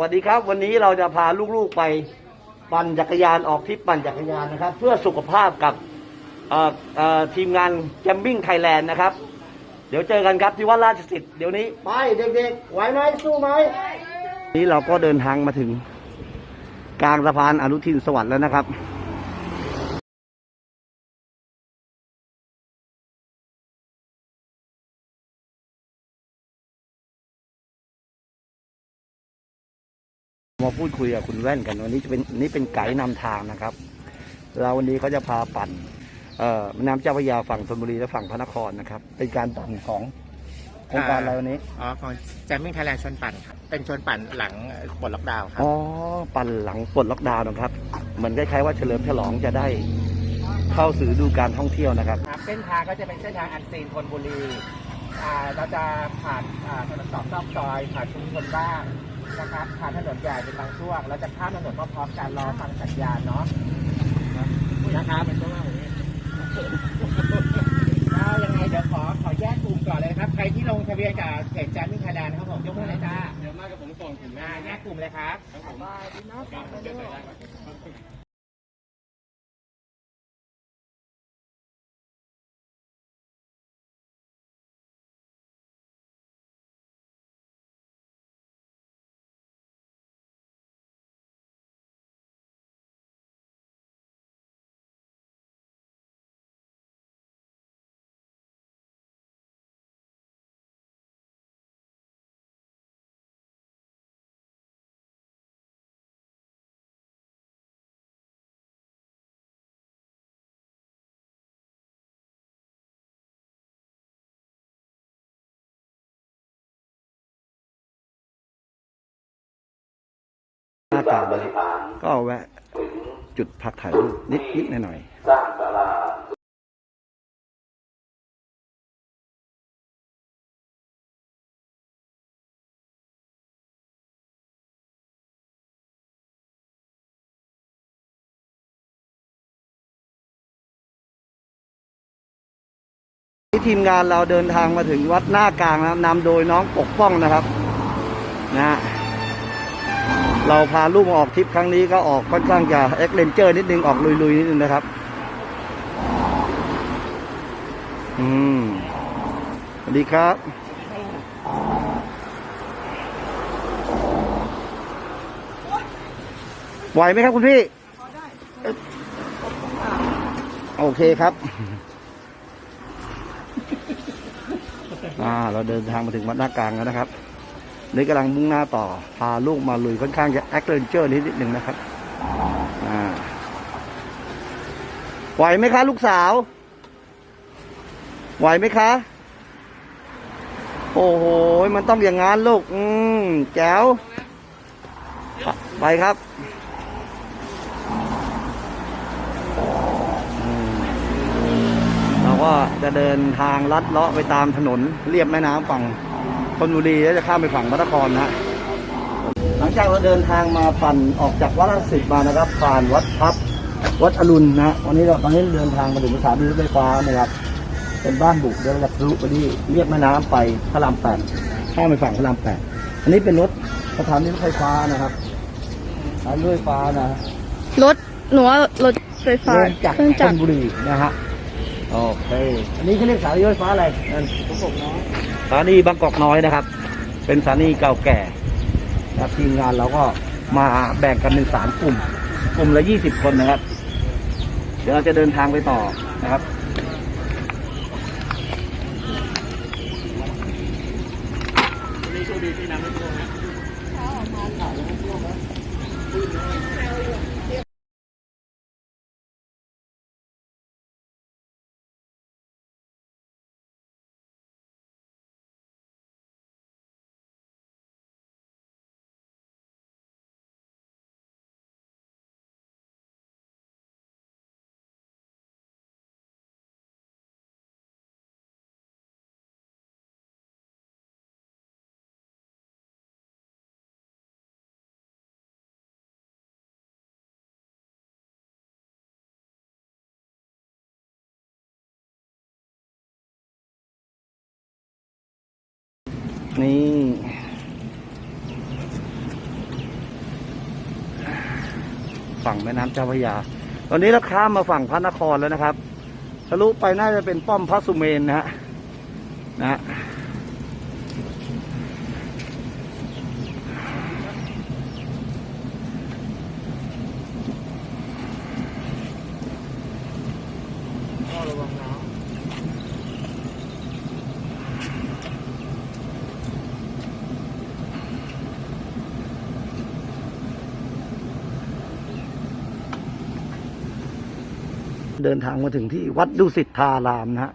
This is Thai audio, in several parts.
สวัสดีครับ วันนี้เราจะพาลูกๆไปปั่นจักรยานออกทริปปั่นจักรยานนะครับ เพื่อสุขภาพกับเอ่อเอ่อทีมงานแจมบิ้งไทยแลนด์นะครับ เดี๋ยวเจอกันครับที่วัดราชสิทธิ์เดี๋ยวนี้ไปเด็กๆไหวไหมสู้ไหมนี้เราก็เดินทางมาถึง กลางสะพานอนุทินสวัสดิ์แล้วนะครับ มาพูดคุยกับคุณแว่นกันวันนี้จะเป็นนี่เป็นไกด์นำทางนะครับ เราวันนี้เขาจะพาปั่นเอ่อแม่น้ำเจ้าพระยาฝั่งธนบุรีและฝั่งพระนครนะครับ เป็นการปั่นของโครงการอะไรวันนี้ อ๋อของแจมมิ่งไทยแลนด์ชวนปั่นครับ เป็นชวนปั่นหลังปลดล็อกดาวน์ครับ อ๋อ ปั่นหลังปลดล็อกดาวน์นะครับ เหมือนคล้ายๆว่าเฉลิมฉลองจะได้เข้าสู่ฤดูการท่องเที่ยวนะครับครับ เส้นทางก็จะเป็นเส้นทางอันซีนธนบุรี อ่า เราจะผ่านอ่าถนนตอกซอกซอยผ่านชุมชนบ้าง นะครับผ่านถนนใหญ่เป็นบางช่วงเราจะข้ามถนนพร้อมๆกันรอฟังสัญญาณเนาะนะครับเป็นช่วงนี้ก็ยังไงเดี๋ยวขอขอแยกกลุ่มก่อนเลยนะครับ ใครที่ลงทะเบียนกับเพจแจมมิ่งไทยแลนด์นะครับผมยกมือเลยจ้าเดี๋ยวมากับผมก่อนกลุ่มหน้าแยกกลุ่มเลยครับครับผมาตาเลยก็แวะจุดพักถ่ายรูปนิดๆหน่อยๆที่ทีมงานเราเดินทางมาถึงวัดหน้ากลางนะครับนำโดยน้องปกป้องนะครับ นะฮะ เราพาลูกมาออกทริปครั้งนี้ก็ออกค่อนข้างจะเอ็กเลนเจอร์นิดนึงออกลุยๆนิดนึงนะครับ อืมสวัสดีครับ ไหวไหมครับคุณพี่ โอเคครับ อ่า เราเดินทางมาถึงวัดหน้ากลางแล้วนะครับ นี่กำลังมุ่งหน้าต่อ พาลูกมาลุยค่อนข้างจะแอคเลนเจอร์นิดนิดหนึ่งนะครับไหวไหมคะ ลูกสาว ไหวไหมคะ โอ้โห มันต้องอย่างงั้นลูก อืมแจ๋วไปครับเราก็จะเดินทางลัดเลาะไปตามถนนเรียบแม่น้ำฝั่ง ธนบุรีแล้วจะข้ามไปฝั่งพระนครนะฮะหลังจากเราเดินทางมาปั่นออกจากวัดรังสิตมานะครับผ่านวัดพับวัดอรุณนะวันนี้เราตอนนี้เดินทางมาถึงสถานีรถไฟฟ้านะครับเป็นบ้านบุกเดี๋ยวเราจะทะลุไปที่เรียบแม่น้ำไปพระรามแปดข้ามไปฝั่งพระรามแปดอันนี้เป็นรถสถานีรถไฟฟ้านะครับสถานีรถไฟฟ้านะรถหนูว่ารถไฟฟ้าเริ่มจากเครื่องชจักลรบุรีนะฮะโอเคอันนี้เขาเรียกสถานีรถไฟฟ้าอะไรนั่น สถานีบางกอกน้อยนะครับ เป็นสถานีเก่าแก่นะครับทีมงานเราก็มาแบ่งกันเป็นสามกลุ่ม กลุ่มละยี่สิบคนนะครับ เดี๋ยวเราจะเดินทางไปต่อนะครับ นี่ ฝั่งแม่น้ำเจ้าพระยา ตอนนี้เราข้ามมาฝั่งพระนครแล้วนะครับทะลุไปน่าจะเป็นป้อมพระสุเมนนะฮะนะ เดินทางมาถึงที่วัดดุสิตธารามนะฮะ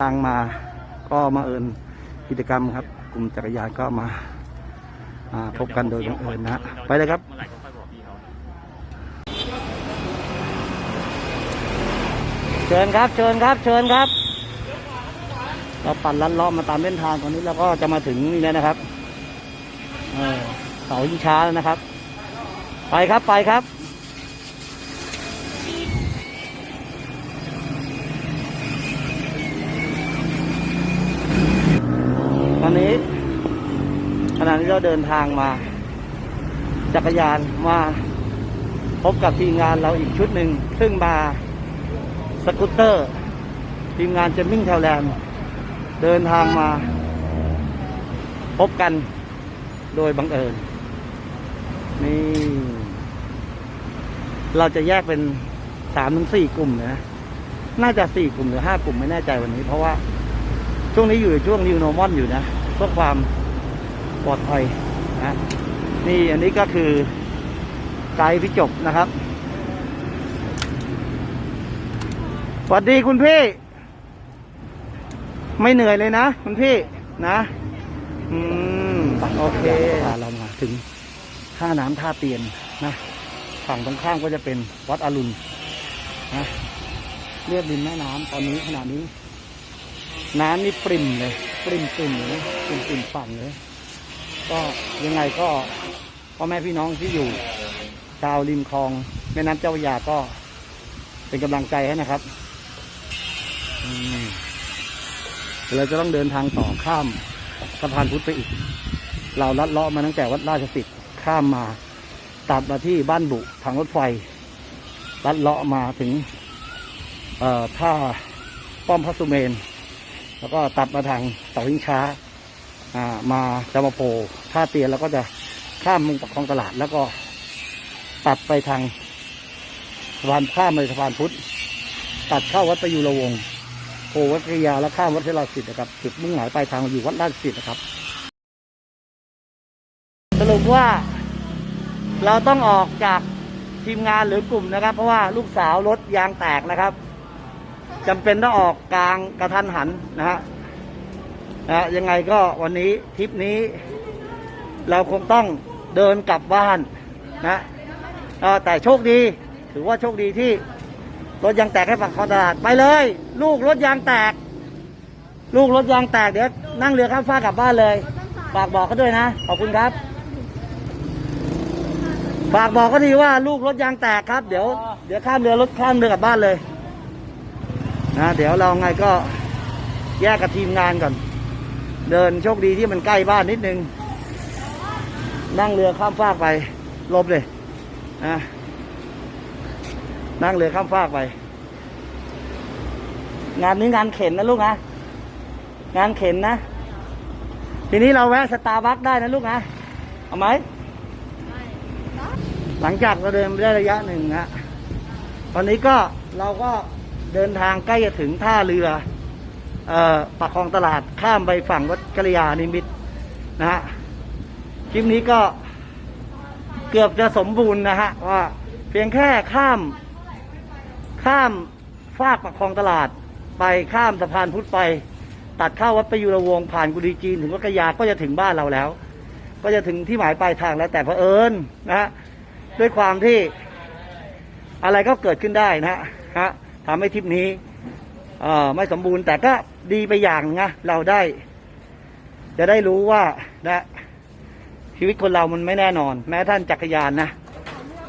ทางมาก็มาเอิญกิจกรรมครับ กลุ่มจักรยานก็มามาพบกันโดยบังเอิญนะฮะไปเลยครับเชิญครับ เชิญครับ เชิญครับ เราปั่นลัดเลาะมาตามเส้นทางตอนนี้เราก็จะมาถึงนี่แล้วนะครับเออเสายิงช้าแล้วนะครับ ไปครับไปครับ อนนี้ขณะนี้เราเดินทางมา จักรยานมาพบกับทีมงานเราอีกชุดหนึ่ง ซึ่งมาสกูตเตอร์ ทีมงานเจมมิ่งแทวแลนด์เดินทางมา พบกันโดยบังเอิญ นี่ เราจะแยกเป็นสามถึงสี่กลุ่มนะ น่าจะสี่กลุ่มหรือห้ากลุ่มไม่แน่ใจวันนี้ เพราะว่าช่วงนี้อยู่ในช่วงนิวโนมอนอยู่นะ พื่อความปลอดภัยนะนี่อันนี้ก็คือไกด์พี่จบนะครับสวัสดีคุณพี่ ไม่เหนื่อยเลยนะ คุณพี่นะ อืมโอเคเรามาถึงท่าน้ำท่าเตียนนะฝั่งตรงข้ามก็จะเป็นวัดอรุณนะเรียบริมแม่น้ำตอนนี้ขณะนี้ น้ำนี่ปริ่มเลย ปริ่มปริ่มเลยปริ่มปริ่มฝั่งเลย ก็ยังไงก็พ่อแม่พี่น้องที่อยู่ ชาวริมคลองแม่น้ำเจ้าพระยาก็เป็นกำลังใจให้นะครับเราจะต้องเดินทางต่อข้ามสะพานพุทธไปอีก เราลัดเลาะมาตั้งแต่วัดราชสิทธิ์ข้ามมาตัดมาที่บ้านบุทางรถไฟลัดเลาะมาถึงท่าป้อมพระสุเมน แล้วก็ตัดมาทางเสาหิ้งช้าอ่ามาจามาโพท่าเตียนแล้วก็จะข้ามลงปากคลองตลาด แล้วก็ตัดไปทางสะพานข้ามเลยสะพานพุทธตัดเข้าวัดประยุรวงศ์โพวัดกริยาและข้ามวัดเทราสิทธิ์นะครับจุดมุ่งหมายปลายทางอยู่วัดราชสิทธิ์นะครับ สรุปว่าเราต้องออกจากทีมงานหรือกลุ่มนะครับ เพราะว่าลูกสาวรถยางแตกนะครับ จำเป็นต้องออกกลางกระทันหันนะฮะนะยังไงก็วันนี้ทริปนี้ เราคงต้องเดินกลับบ้านนะแต่โชคดี ถือว่าโชคดีที่รถยางแตกให้ฝั่งคอตลาดไปเลย ลูกรถยางแตก ลูกรถยางแตกเดี๋ยวนั่งเรือข้ามฟ้ากลับบ้านเลย ฝากบอกเขาด้วยนะ ขอบคุณครับ ฝากบอกก็ดีว่าลูกรถยางแตกครับ เดี๋ยว เดี๋ยวข้ามเรือรถข้ามเรือกลับบ้านเลย นะเดี๋ยวเราไงก็แยกกับทีมงานก่อน เดินโชคดีที่มันใกล้บ้านนิดนึง นั่งเรือข้ามฟากไปหลบเลยนะนั่งเรือข้ามฟากไป งานนี้งานเข็นนะลูกนะ งานเข็นนะ ทีนี้เราแวะสตาร์บัคได้นะลูกนะ เอาไหม หลังจากเราเดินไปได้ระยะหนึ่งนะตอนนี้ก็เราก็ เดินทางใกล้จะถึงท่าเรือเอ่อปากคลองตลาดข้ามไปฝั่งวัดกัลยาณิมิตนะฮะคลิปนี้ก็เกือบจะสมบูรณ์นะฮะว่าเพียงแค่ข้าม ข้ามฟากปากคลองตลาด ไปข้ามสะพานพุทธไป ตัดเข้าวัดประยุรวงผ่านกุดีจีนถึงวัดกะยาก็จะถึงบ้านเราแล้ว ก็จะถึงที่หมายปลายทางแล้วแต่เผอิญนะฮะด้วยความที่อะไรก็เกิดขึ้นได้นะฮะ ทำให้ทริปนี้เอ่อไม่สมบูรณ์แต่ก็ดีไปอย่างนะเราได้ จะได้รู้ว่านะชีวิตคนเรามันไม่แน่นอน แม้ท่านจักรยานนะ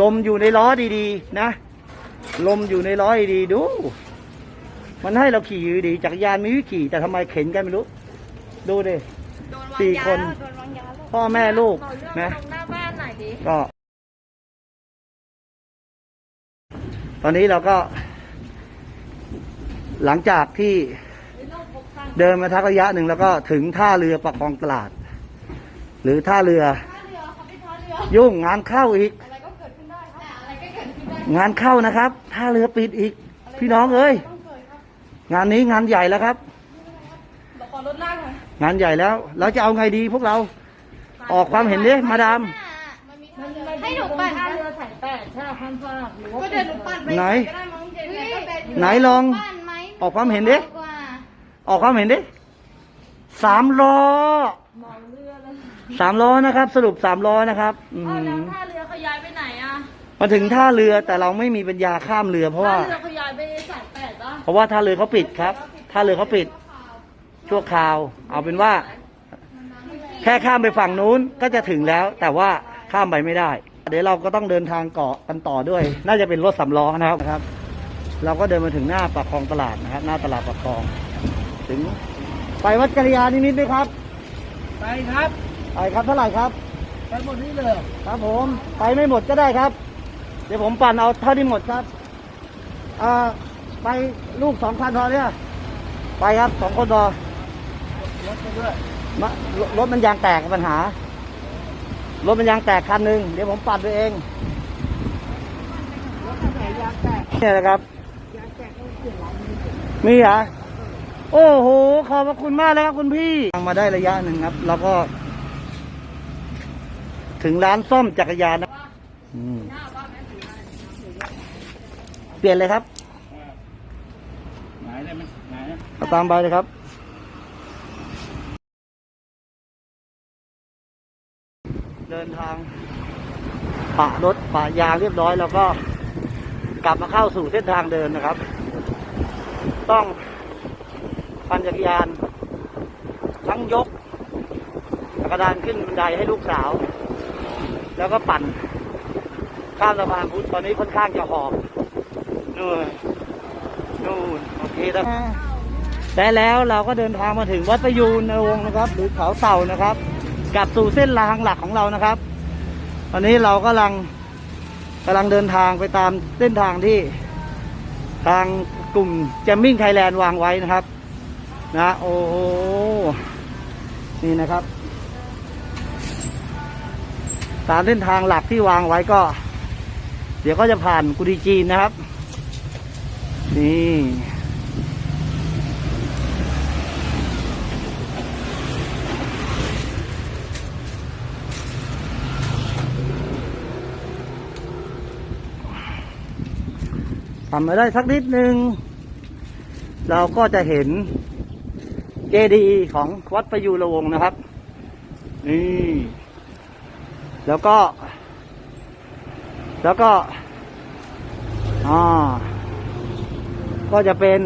ลมอยู่ในล้อดีๆ นะ ลมอยู่ในล้อดีๆดู มันให้เราขี่อยู่ดีจักรยานมีวิขี่ แต่ทำไมเข็นกันไม่รู้ ดูดิสี่คนพ่อแม่ลูกนะตรงหน้าบ้านหน่อยดิก็ ตอนนี้เราก็ หลังจากที่เดินมาทักระยะหนึ่งแล้วก็ถึงท่าเรือประคองตลาด หรือท่าเรือ ยุ่งงานเข้าอีก งานเข้านะครับ ท่าเรือปิดอีก พี่น้องเอ้ยงานนี้งานใหญ่แล้วครับขอรถลากหน่อยงานใหญ่แล้ว เราจะเอาไงดีพวกเรา ออกความเห็นดิมาดามให้หนูปั่นถ้าเรือสายแปดใช่ข้ามฟากหรือว่าก็เดี๋ยวหนูปั่นไปไหนก็ได้มั้งเดี๋ยวยังไงก็เป็นไหนลองปั่นไหม ออกความเห็นดิ กว่าออกความเห็นดิสามล้อสามล้อนะครับ สรุปสามล้อนะครับอืเออแล้วมถ้าเรือเขาย้ายไปไหนอะมาถึงท่าเรือแต่เราไม่มีปัญญาข้ามเรือเพราะถ้าว่า เรือเขาย้ายไปสายแปดป่ะเพราะว่าท่าเรือเขาปิดครับ ท่าเรือเขาปิด ชั่วคราว เอาเป็นว่า แค่ข้ามไปฝั่งนู้นก็จะถึงแล้ว แต่ว่าข้ามไปไม่ได้ เดี๋ยวเราก็ต้องเดินทางเกาะกันต่อด้วย น่าจะเป็นรถสำล้อนะครับ เราก็เดินมาถึงหน้าปากคลองตลาดนะครับ หน้าตลาดปากคลอง ถึง ไปวัดกัลยาณิมิตรไหมครับ ไปครับไปครับเท่าไหร่ครับ ไปหมดนี่เลย ครับผม ไปไม่หมดก็ได้ครับ เดี๋ยวผมปั่นเอาเท่าที่หมดครับอ่าไปลูกสองคันพอเนี่ยไปครับสองคนพอรถไปด้วยมะรรถมันยางแตกปัญหารถมันยางแตกคันหนึ่งเดี๋ยวผมปั่นไปเองรถไหนยางแตกเนี่ยนะครับ มีเหรอโอ้โห ขอบพระคุณมากเลยครับคุณพี่ทางมาได้ระยะหนึ่งครับ แล้วก็ ถึงร้านซ่อมจักรยานนะเปลี่ยนเลยครับหนเลยมันไหนเอาตามไปเลยครับเดินทางปะรถปะยางเรียบร้อย แล้วก็กลับมาเข้าสู่เส้นทางเดินนะครับ ต้องปั่นจักรยาน ทั้งยกจักรยานขึ้นบันไดให้ลูกสาว แล้วก็ปั่น ข้ามสะพานพุทธตอนนี้ค่อนข้างจะหอบนู่นนู่นโอเคแล้วและแล้วเราก็เดินทางมาถึงวัดประยูนในวงนะครับ หรือเขาเต่านะครับกลับสู่เส้นทางหลักของเรานะครับตอนนี้เรากำลังกำลังเดินทางไปตามเส้นทางที่ทาง กลุ่มแจมมิ่งไทยแลนด์วางไว้นะครับ นะโอ้โหนี่นะครับ ตามเส้นทางหลักที่วางไว้ก็ เดี๋ยวก็จะผ่านกุดีจีนนะครับ นี่ ทำมาได้สักนิดนึง เราก็จะเห็นเจดีย์ของวัดประยูรวงนะครับ นี่ แล้วก็ แล้วก็อ่าก็จะเป็น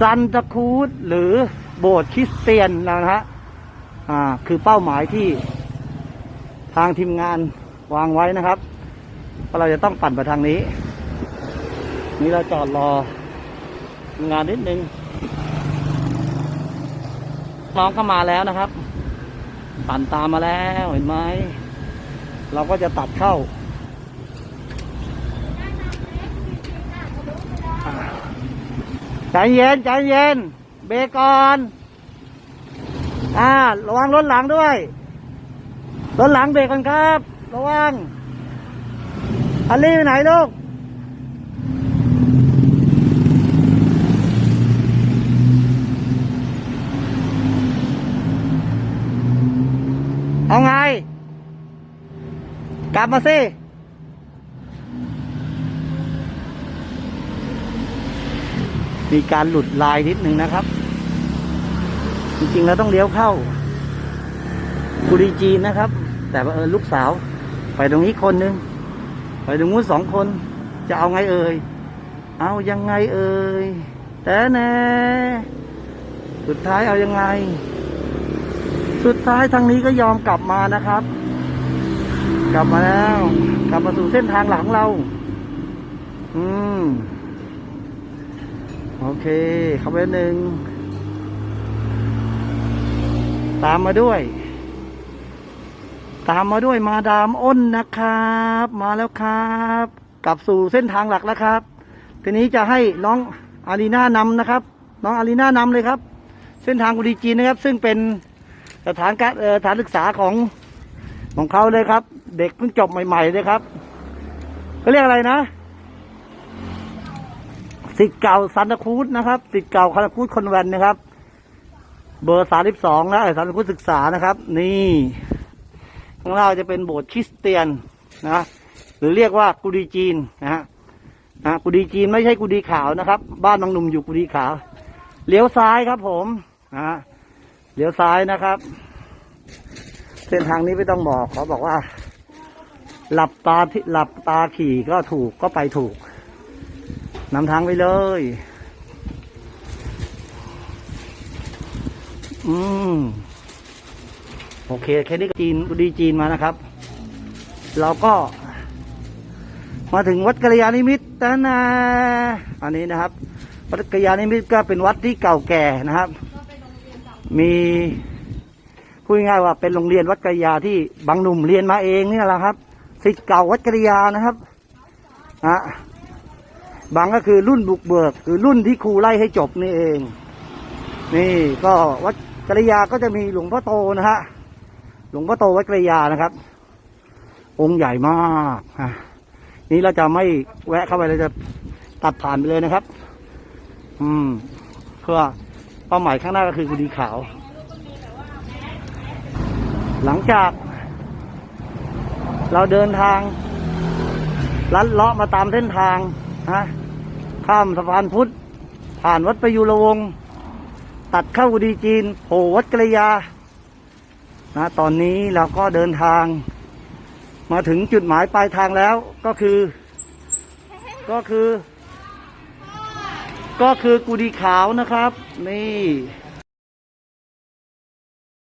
ซันตะคูดหรือโบสถ์คริสเตียนนะฮะอ่า คือเป้าหมายที่ทางทีมงานวางไว้นะครับ เราจะต้องปั่นไปทางนี้ นี่เราจอดรองานนิดนึง น้องก็มาแล้วนะครับ ปั่นตามมาแล้วเห็นไหม เราก็จะตัดเข้า ใจเย็น ใจเย็น เบรกก่อน อ่า ระวังรถหลังด้วย รถหลังเบรกกันครับ ระวังอัลลี่ไปไหนลูก เอาไง กลับมาสิ มีการหลุดลายนิดนึงนะครับ จริงๆแล้วต้องเลี้ยวเข้ากุรีจีนนะครับ แต่ว่าเออลูกสาว ไปตรงนี้คนหนึ่งไปตรงนู้นสองคน จะเอาไงเอ่ย เอายังไงเอ่ย แต่แน่สุดท้ายเอายังไง สุดท้ายทางนี้ก็ยอมกลับมานะครับ กลับมาแล้ว กลับมาสู่เส้นทางหลังเรา อืม โอเคเข้าไปหนึ่ง ตามมาด้วย ตามมาด้วยมาดามอ้นนะครับ มาแล้วครับ กลับสู่เส้นทางหลักแล้วครับ ทีนี้จะให้น้องอารีนานำนะครับ น้องอารีนานำเลยครับ เส้นทางกุดีจีนนะครับ ซึ่งเป็น สถานการสถานศึกษาของของเขาเลยครับ เด็กเพิ่งจบใหม่ ๆ เลยครับเขาเรียกอะไรนะสิทธิ์เก่าซันตาคูดนะครับสิทธิ์เก่าซันาคูดคอนแวนนะครับ เบอร์สามสิบสองนะซันตาคูดศึกษานะครับ นี่ข้างล่างจะเป็นโบสถ์คริสเตียนนะหรือเรียกว่ากุดีจีนนะฮะนะกุดีจีนไม่ใช่กุดีขาวนะครับ บ้านน้องหนุ่มอยู่กุดีขาว เลี้ยวซ้ายครับผมนะฮะ เลี้ยวซ้ายนะครับ เส้นทางนี้ไม่ต้องบอกเขาบอกว่า หลับตาที่หลับตาขี่ก็ถูกก็ไปถูกนำทางไปเลย อืมโอเคแค่นี้ก็จีนดีจีนมานะครับ เราก็ มาถึงวัดกัลยาณิมิตรแล้วนะอันนี้นะครับ วัดกัลยาณิมิตรก็เป็นวัดที่เก่าแก่นะครับ มีพูดง่ายว่าเป็นโรงเรียนวัดกัลยาที่บางหนุ่มเรียนมาเองนี่แหละครับศิษย์เก่าวัดกัลยานะครับอะบางก็คือรุ่นบุกเบิก คือรุ่นที่ครูไล่ให้จบนี่เอง นี่ก็วัดกริยาก็จะมีหลวงพ่อโตนะฮะหลวงพ่อโตวัดกริยานะครับ องค์ใหญ่มากฮะนี่เราจะไม่แวะเข้าไปเราจะตัดผ่านไปเลยนะครับ อืม เพื่อ เป้าหมายข้างหน้าก็คือกุดีขาว หลังจาก เราเดินทางลัดเลาะมาตามเส้นทางฮะข้ามสะพานพุทธ ผ่านวัดประยุรวง ตัดเข้ากุดีจีนโผล่วัดกระยานะตอนนี้เราก็เดินทาง มาถึงจุดหมายปลายทางแล้วก็คือ ก็คือ ก็คือกุดีขาวนะครับ นี่